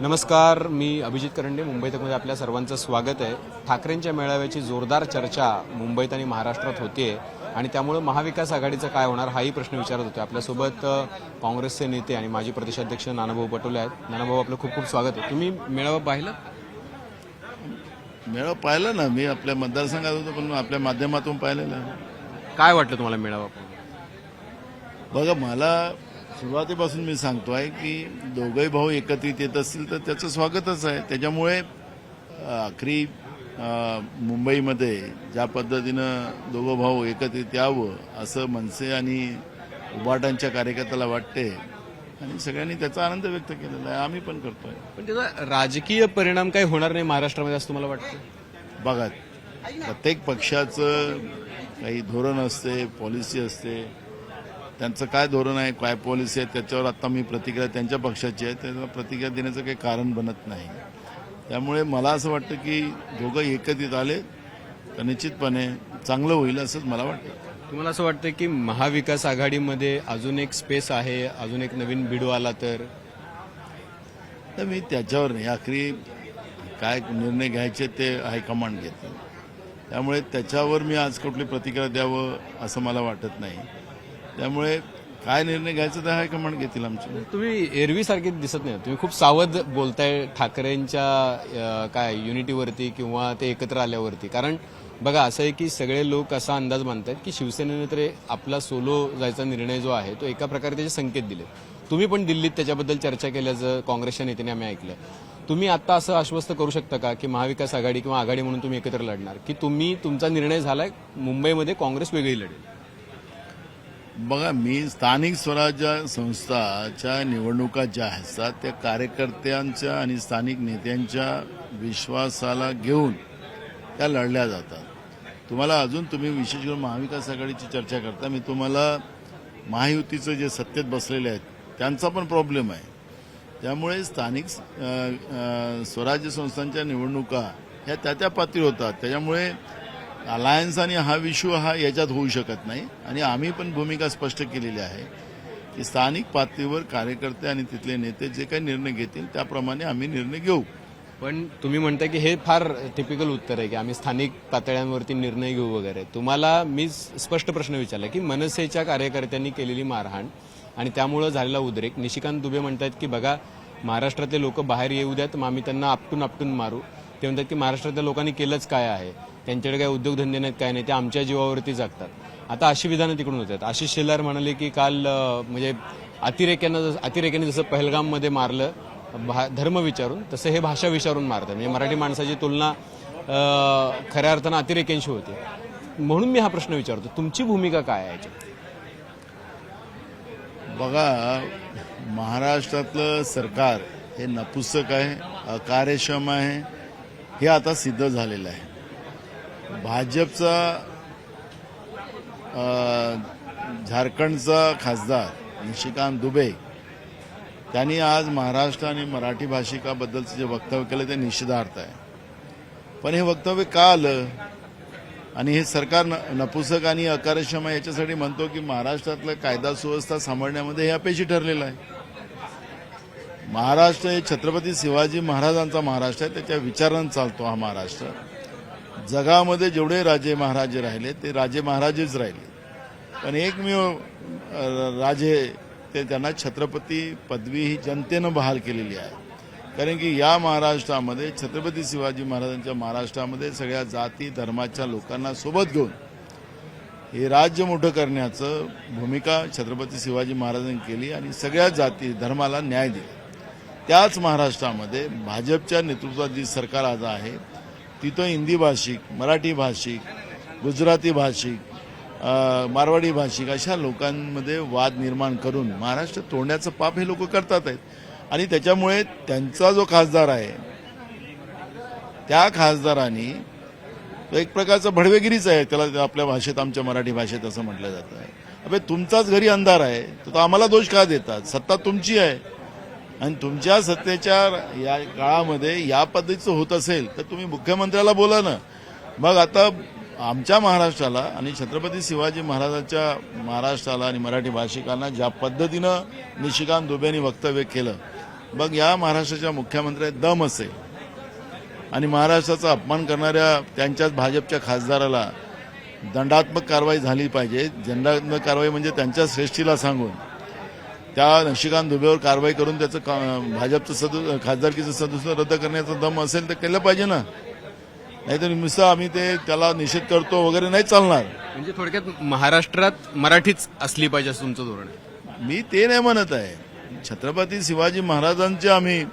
नमस्कार मी अभिजित करंडे मुंबई तकमध्ये आपल्या सर्वांचं स्वागत आहे. ठाकरेंच्या मेळाव्याची जोरदार चर्चा मुंबईत आणि महाराष्ट्रात होतीये आणि त्यामुळे महाविकास आघाडीचं काय होणार हाही प्रश्न विचारत होते. आपल्यासोबत काँग्रेसचे नेते आणि माजी प्रदेशाध्यक्ष नानाभाऊ पटोले आहेत. नानाभाऊ आपलं खूप खूप स्वागत आहे. तुम्ही मेळावा पाहिलं? मेळावा पाहिला ना. मी आपल्या मतदारसंघात होतो पण आपल्या माध्यमातून पाहिलेलं. काय वाटलं तुम्हाला मेळावा? बघा मला सुरुवातीपासून मी सांगतो आहे की दोघंही भाऊ एकत्रित येत असतील तर त्याचं स्वागतच आहे. त्याच्यामुळे आखरी मुंबईमध्ये ज्या पद्धतीनं दोघं भाऊ एकत्रित यावं असं मनसे आणि उबाटांच्या कार्यकर्त्याला वाटते आणि सगळ्यांनी त्याचा आनंद व्यक्त केलेला आहे. आम्ही पण करतोय. पण त्याचा राजकीय परिणाम काही होणार नाही महाराष्ट्रामध्ये असं तुम्हाला वाटतं? बघा प्रत्येक पक्षाचं काही धोरण असते पॉलिसी असते त्यांचं काय धोरण आहे काय पॉलिसी आहे त्याच्यावर आता मी प्रतिक्रिया त्यांच्या पक्षाची आहे त्याला प्रतिक्रिया देण्याचं काही कारण बनत नाही. त्यामुळे मला असं वाटतं की दोघं एकत्रित आले तर निश्चितपणे चांगलं होईल असंच मला वाटतं. तुम्हाला असं वाटतं की महाविकास आघाडीमध्ये अजून एक स्पेस आहे अजून एक नवीन बिडू आला तर? तर मी त्याच्यावर नाही. आखरी काय निर्णय घ्यायचे ते हायकमांड घेते त्यामुळे त्याच्यावर मी आज कुठली प्रतिक्रिया द्यावं असं मला वाटत नाही. त्यामुळे काय निर्णय घ्यायचा हा हायकमांड घेतील आमचे. तुम्ही एरवी सारखे दिसत नाही. तुम्ही खूप सावध बोलताय ठाकरेंच्या काय युनिटीवरती किंवा ते एकत्र आल्यावरती. कारण बघा असं आहे की सगळे लोक असा अंदाज मानतात की शिवसेनेने तर आपला सोलो जायचा निर्णय जो आहे तो एका प्रकारे त्याचे संकेत दिले तुम्ही पण दिल्लीत त्याच्याबद्दल चर्चा केल्याचं काँग्रेसच्या नेत्याने आम्ही ऐकलं तुम्ही आता असं आश्वस्त करू शकता का की महाविकास आघाडी किंवा आघाडी म्हणून तुम्ही एकत्र लढणार? की तुम्ही तुमचा निर्णय झालाय मुंबईमध्ये काँग्रेस वेगळी लढेल? बघा मी स्थानिक स्वराज्य संस्थाच्या निवडणुका ज्या असतात त्या कार्यकर्त्यांच्या आणि स्थानिक नेत्यांच्या विश्वासाला घेऊन त्या लढल्या जातात. तुम्हाला अजून तुम्ही विशेष करून महाविकास आघाडीची चर्चा करता. मी तुम्हाला महायुतीचं जे सत्तेत बसलेले आहेत त्यांचा पण प्रॉब्लेम आहे. त्यामुळे स्थानिक स्वराज्य संस्थांच्या निवडणुका ह्या त्या त्या पातळी होतात. त्याच्यामुळे अलायन्स आणि हा विश्व हा याच्यात होऊ शकत नाही. आणि आम्ही पण भूमिका स्पष्ट केलेली आहे की स्थानिक पातळीवर कार्यकर्ते आणि तिथले नेते जे काही निर्णय घेतील त्याप्रमाणे आम्ही निर्णय घेऊ. पण तुम्ही म्हणताय की हे फार टिपिकल उत्तर आहे की आम्ही स्थानिक पातळ्यांवरती निर्णय घेऊ वगैरे. तुम्हाला मी स्पष्ट प्रश्न विचारला की मनसेच्या कार्यकर्त्यांनी केलेली मारहाण आणि त्यामुळं झालेला उद्रेक. निशिकांत दुबे म्हणतात की बघा महाराष्ट्रातले लोक बाहेर येऊ द्यात मग आम्ही त्यांना आपटून आपटून मारू. ते म्हणतात की महाराष्ट्रातल्या लोकांनी केलंच काय आहे? त्यांच्याकडे काय उद्योगधंदे नाहीत काय नाही. ते आमच्या जीवावरती जगतात. आता अशी विधानं तिकडून होतात. आशिष शेलार म्हणाले की काल म्हणजे अतिरेक्यानं जसं- अतिरेक्याने जसं पहलगाममध्ये मारलं भा- धर्म विचारून तसं हे भाषा विचारून मारतात. म्हणजे मराठी माणसाची तुलना खऱ्या अर्थानं अतिरेक्यांशी होते. म्हणून मी हा प्रश्न विचारतो. तुमची भूमिका काय आहे बघा महाराष्ट्रातलं सरकार हे नपुसक आहे अकार्यक्षम आहे हे आता सिद्ध झालेलं आहे. भाजपचा झारखंडचा खासदार निशिकांत दुबे त्यांनी आज महाराष्ट्र आणि मराठी भाषिकाबद्दलचं जे वक्तव्य केलं ते निषेधार्थ आहे. पण हे वक्तव्य का आलं? आणि हे सरकार न- नपुसक आणि अकार्यक्षम आहे याच्यासाठी म्हणतो की महाराष्ट्रातलं कायदा सुव्यवस्था सांभाळण्यामध्ये हे अपयशी ठरलेलं आहे. महाराष्ट्र हे छत्रपती शिवाजी महाराजांचा महाराष्ट्र आहे त्याच्या विचारानं चालतो हा महाराष्ट्र. जगामध्ये जेवढे राजे महाराजे राहिले ते राजे महाराजेच राहिले. पण एकमेव राजे ते त्यांना छत्रपती पदवी ही जनतेनं बहाल केलेली आहे. कारण की या महाराष्ट्रामध्ये छत्रपती शिवाजी महाराजांच्या महाराष्ट्रामध्ये सगळ्या जाती धर्माच्या लोकांना सोबत घेऊन हे राज्य मोठं करण्याचं भूमिका छत्रपती शिवाजी महाराजांनी केली आणि सगळ्या जाती धर्माला न्याय दिला. त्याच महाराष्ट्रामध्ये भाजपच्या नेतृत्वात जी सरकार आज आहे. तिथं हिंदी भाषिक मराठी भाषिक गुजराती भाषिक मारवाडी भाषिक अशा लोकांमध्ये वाद निर्माण करून महाराष्ट्र तोडण्याचं पाप हे लोक करतात आहेत. आणि त्याच्यामुळे त्यांचा जो खासदार आहे त्या खासदारांनी तो एक प्रकारचं भडवेगिरीच आहे. त्याला आपल्या भाषेत आमच्या मराठी भाषेत असं म्हटलं जातं. अबे तुमचाच घरी अंधार आहे तर तो आम्हाला दोष का देतात? सत्ता तुमची आहे. आणि तुमच्या सत्तेच्या या काळामध्ये या पद्धतीचं होत असेल तर तुम्ही मुख्यमंत्र्याला बोला ना. मग आता आमच्या महाराष्ट्राला आणि छत्रपती शिवाजी महाराजांच्या महाराष्ट्राला आणि मराठी भाषिकांना ज्या पद्धतीनं निशिकांत दुबेनी वक्तव्य केलं मग या महाराष्ट्राच्या मुख्यमंत्र्यात दम असेल. आणि महाराष्ट्राचा अपमान करणाऱ्या त्यांच्याच भाजपच्या खासदाराला दंडात्मक कारवाई झाली पाहिजे. दंडात्मक कारवाई म्हणजे त्यांच्या श्रेष्ठीला सांगून. त्या नशिकांत दुबेवर कारवाई करून त्याचं का- भाजपचं सदु खासदारकीचं सदस्य रद्द करण्याचा दम असेल तर केलं पाहिजे ना. नाहीतर नुसतं आम्ही ते त्याला निषेध करतो वगैरे नाही चालणार. म्हणजे थोडक्यात महाराष्ट्रात मराठीच असली पाहिजे असं तुमचं धोरण आहे. मी ते नाही म्हणत आहे. छत्रपती शिवाजी महाराजांचे आम्ही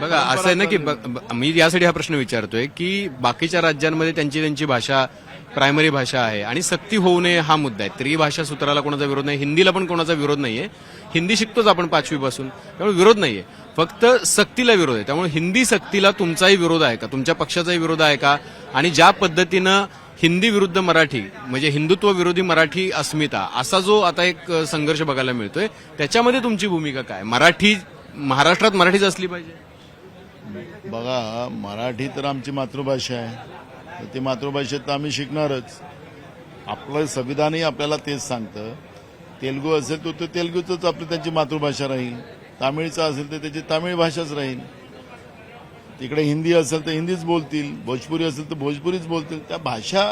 बघा असं आहे ना की ब- ब- मी यासाठी हा प्रश्न विचारतोय की बाकीच्या राज्यांमध्ये त्यांची त्यांची भाषा प्रायमरी भाषा आहे आणि सक्ती होऊ नये हा मुद्दा आहे. त्रिभाषा सूत्राला कोणाचा विरोध नाही हिंदीला पण कोणाचा विरोध नाहीये. हिंदी शिकतोच आपण पाचवीपासून. त्यामुळे विरोध नाहीये. फक्त सक्तीला विरोध आहे. त्यामुळे हिंदी सक्तीला तुमचाही विरोध आहे का? तुमच्या पक्षाचाही विरोध आहे का? आणि ज्या पद्धतीनं हिंदी विरुद्ध मराठी म्हणजे हिंदुत्व विरोधी मराठी अस्मिता असा जो आता एक संघर्ष बघायला मिळतोय त्याच्यामध्ये तुमची भूमिका काय? मराठी महाराष्ट्रात मराठीच असली पाहिजे. बघा मराठी तर आमची मातृभाषा आहे. ती मातृभाषेत तर आम्ही शिकणारच. आपलं संविधानही आपल्याला तेच सांगतं. तेलगू असेल तर तो आपली त्यांची मातृभाषा राहील. तामिळचा असेल तर त्याची तामिळ भाषाच राहील. तिकडे हिंदी असेल तर हिंदीच बोलतील. भोजपुरी असेल तर भोजपुरीच बोलतील. त्या भाषा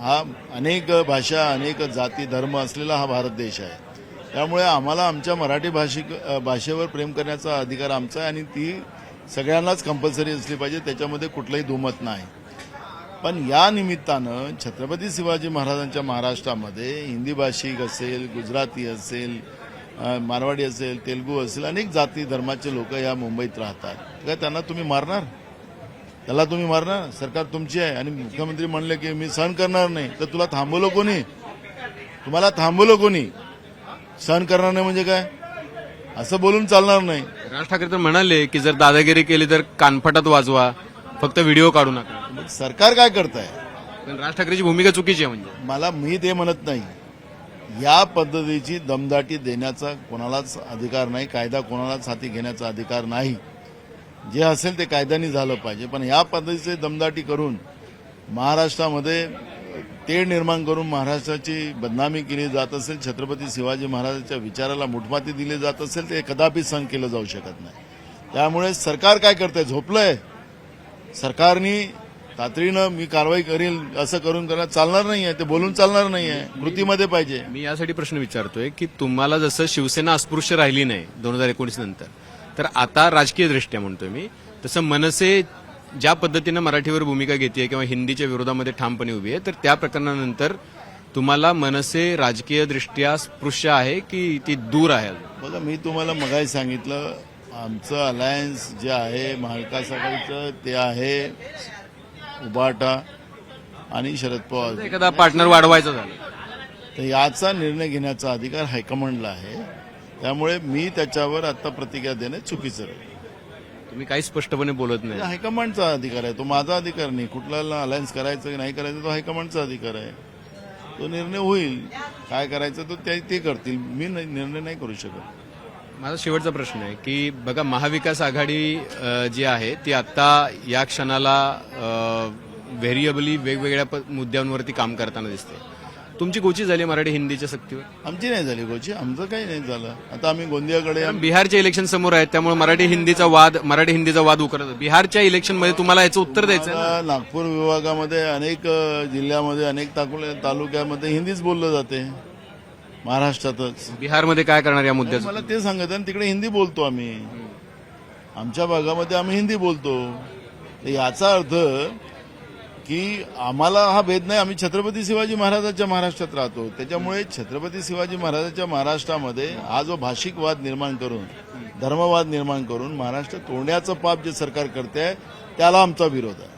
हा अनेक भाषा अनेक जाती धर्म असलेला हा भारत देश आहे. त्यामुळे आम्हाला आमच्या मराठी भाषिक भाषेवर प्रेम करण्याचा अधिकार आमचा आहे आणि ती सगळ्यांनाच कंपल्सरी असली पाहिजे. त्याच्यामध्ये कुठलंही दुमत नाही. पण या निमित्तानं छत्रपती शिवाजी महाराजांच्या महाराष्ट्रामध्ये हिंदी भाषिक असेल गुजराती असेल मारवाडी असेल तेलगू असेल अनेक जाती धर्माचे लोक या मुंबईत राहतात. काय त्यांना तुम्ही मारणार? त्याला तुम्ही मारणार? सरकार तुमची आहे. आणि मुख्यमंत्री म्हणले की मी सहन करणार नाही. तर तुला थांबवलं कोणी? तुम्हाला थांबवलं कोणी? सहन करणार नाही म्हणजे काय? असं बोलून चालणार नाही. राज ठाकरे तर म्हणाले की जर दादागिरी केली तर कानफटात वाजवा. फक्त व्हिडिओ काढू नका मग सरकार काय करताय? पण राज ठाकरेची भूमिका चुकीची आहे म्हणजे. मला मी ते म्हणत नाही. या पद्धतीची दमदाटी देण्याचा कोणालाच अधिकार नाही कायदा कोणालाच हाती घेण्याचा अधिकार नाही. जे असेल ते कायद्याने झालं पाहिजे. पण या पद्धतीचे दमदाटी करून महाराष्ट्रामध्ये तेढ निर्माण करून महाराष्ट्राची बदनामी केली जात असेल छत्रपती शिवाजी महाराजांच्या विचाराला मुठमाती दिली जात असेल ते कदापि सहन केलं जाऊ शकत नाही. त्यामुळे सरकार काय करतंय? झोपलंय? सरकारनी तातडीनं मी कारवाई करील असं करून करणं चालणार नाही आहे ते बोलून चालणार नाही आहे कृतीमध्ये पाहिजे मी यासाठी प्रश्न विचारतोय की तुम्हाला जसं शिवसेना अस्पृश्य राहिली नाही दोन हजार एकोणीस नंतर तर आता राजकीय दृष्ट्या म्हणतोय मी तसं मनसे ज्या पद्धतीनं मराठीवर भूमिका घेते किंवा हिंदीच्या विरोधामध्ये ठामपणे उभी आहे तर त्या प्रकरणानंतर तुम्हाला मनसे राजकीय दृष्ट्या स्पृश्य आहे की ती दूर आहे? बघा मी तुम्हाला मगाही सांगितलं आमचं अलायन्स जे आहे महाविकास आघाडीचं ते आहे उबाटा आणि शरद पवार. एखादा पार्टनर वाढवायचा झाला. तर याचा निर्णय घेण्याचा अधिकार हायकमांडला आहे. त्यामुळे मी त्याच्यावर आता प्रतिक्रिया देणं चुकीचं राहील तुम्ही काही स्पष्टपणे बोलत नाही. हायकमांडचा अधिकार आहे. तो माझा अधिकार नाही. कुठल्याला अलायन्स करायचं की नाही करायचं तो हायकमांडचा अधिकार आहे. तो निर्णय होईल. काय करायचं तो ते ते करतील. मी निर्णय नाही करू शकत. माझा शेवटचा प्रश्न आहे की बघा महाविकास आघाडी जी आहे ती आता या क्षणाला व्हेरिएबली वेगवेगळ्या मुद्द्यांवरती काम करताना दिसते. तुमची गोची झाली मराठी हिंदीच्या सक्तीवर? आमची नाही झाली गोची आमचं काही नाही झालं. आता आम्ही गोंदियाकडे बिहारच्या इलेक्शन समोर आहेत त्यामुळे मराठी हिंदीचा वाद मराठी हिंदीचा वाद उकरत. बिहारच्या इलेक्शनमध्ये तुम्हाला याचं उत्तर द्यायचं नागपूर विभागामध्ये अनेक जिल्ह्यामध्ये अनेक तालुक्यामध्ये हिंदीच बोललं जाते. महाराष्ट्रातच. बिहारमध्ये काय करणार या मुद्द्याचं? मला ते सांगत ना, तिकडे हिंदी बोलतो आम्ही. आमच्या भागामध्ये आम्ही हिंदी बोलतो. तर याचा अर्थ की आम्हाला हा भेद नाही आम्ही छत्रपती शिवाजी महाराजांच्या महाराष्ट्रात राहतो. त्याच्यामुळे छत्रपती शिवाजी महाराजांच्या महाराष्ट्रामध्ये हा जो भाषिक वाद निर्माण करून धर्मवाद निर्माण करून महाराष्ट्र तोडण्याचं पाप जे सरकार करते आहे त्याला आमचा विरोध आहे.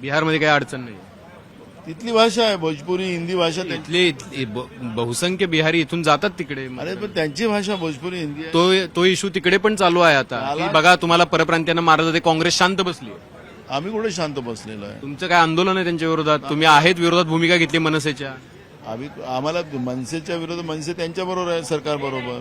बिहारमध्ये काही अडचण नाही. तिथली भाषा आहे भोजपुरी हिंदी भाषा त्यांची इथले इथले ब- बहुसंख्य बिहारी इथून जातात तिकडे. अरे पण त्यांची भाषा भोजपुरी हिंदी आहे. तो तो इश्यू तिकडे पण चालू आहे आता. की बघा तुम्हाला परप्रांतीयांना मारत जाते काँग्रेस शांत बसली आम्ही कुठे शांत बसलेलो आहे? तुमचं काय आंदोलन आहे त्यांच्या विरोधात? तुम्ही आहेत विरोधात भूमिका घेतली मनसेच्या. आम्ही आम्हाला मनसेच्या विरोधात मनसे त्यांच्या बरोबर आहे सरकार बरोबर.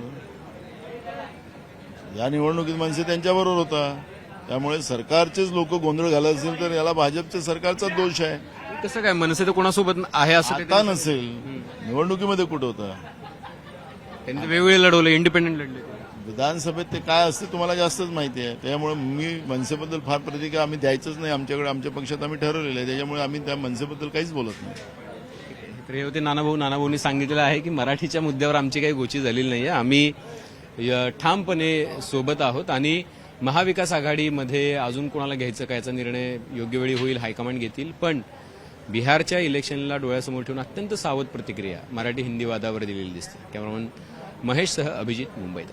या निवडणुकीत मनसे त्यांच्या बरोबर होता. त्यामुळे सरकारचेच लोक गोंधळ घालत असतील तर याला भाजपच्या सरकारचा दोष आहे. कसं काय मनसे तर कोणासोबत आहे असं काही आता नसेल. निवडणुकीमध्ये कुठं होता? त्यांनी वेगवेगळे लढवले इंडिपेंडेंट लढले. विधानसभेत ते काय असते तुम्हाला जास्तच माहिती आहे. त्यामुळे मी मनसेबद्दल फार प्रतिक्रिया आम्ही द्यायचंच नाही. आमच्याकडे आमच्या पक्षात आम्ही ठरवलेलं आहे. त्याच्यामुळे आम्ही त्या मनसेबद्दल काहीच बोलत नाही. तर हे होते नानाभाऊ. नानाभाऊंनी सांगितलेलं आहे की मराठीच्या मुद्द्यावर आमची काही गोची झालेली नाही आहे आम्ही ठामपणे सोबत आहोत आणि महाविकास आघाडीमध्ये अजून कोणाला घ्यायचं कायचा निर्णय योग्य वेळी होईल हायकमांड घेतील पण बिहारच्या इलेक्शनला डोळ्यासमोर ठेवून अत्यंत सावध प्रतिक्रिया मराठी हिंदी वादावर दिलेली दिसते. कॅमेरामन महेशसह अभिजित मुंबईत.